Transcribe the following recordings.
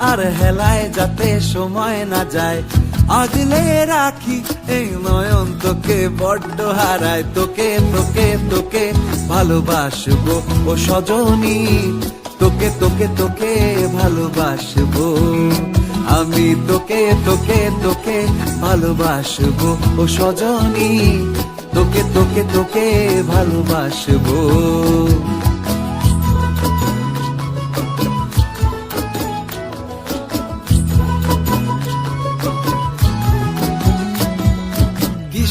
আর হেলায় যাতে সময় না যায়। আগলে রাখি এই নয়ন তোকে বড্ড হারায় তোকে তোকে তোকে। ভালোবাসবো ও সজনী, তোকে তোকে তোকে ভালোবাসবো। আমি তোকে তোকে তোকে ভালোবাসবো ও সজনী, তোকে তোকে তোকে ভালোবাসবো।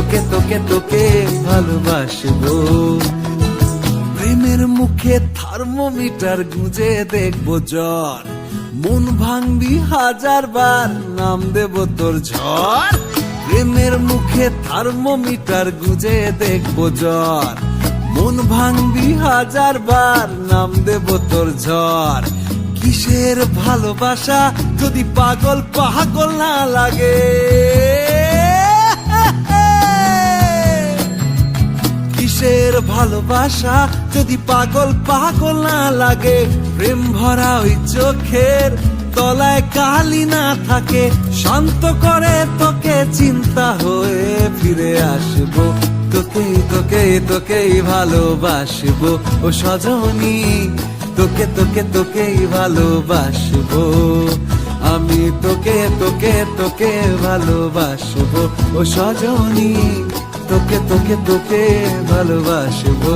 তোকে তোকে তোকে ভালোবাসবো। প্রেমের মুখে থার্মোমিটার গুঁজে দেখব জ্বর। মন ভাঙবি হাজার বার নাম দেব তোর ঝড়। প্রেমের মুখে থার্মোমিটার গুঁজে দেখব জ্বর। মন ভাঙবি হাজার বার নাম দেব তোর ঝড়। কিসের ভালোবাসা যদি পাগল পাগল না লাগে? ভালোবাসা, যদি পাগল পাগল না লাগে, প্রেম ভরা ওই চোখের তলায় কালি না থাকে, শান্ত করে তোকে চিন্তা হয়ে ফিরে আসব। তোকে তোকে, তোকেই ভালোবাসবো। ও সজনী, তোকে তোকে, তোকেই ভালোবাসবো। আমি তোকে তোকে তোকে ভালোবাসবো। ও সজনী তোকে তোকে তোকে ভালোবাসবো।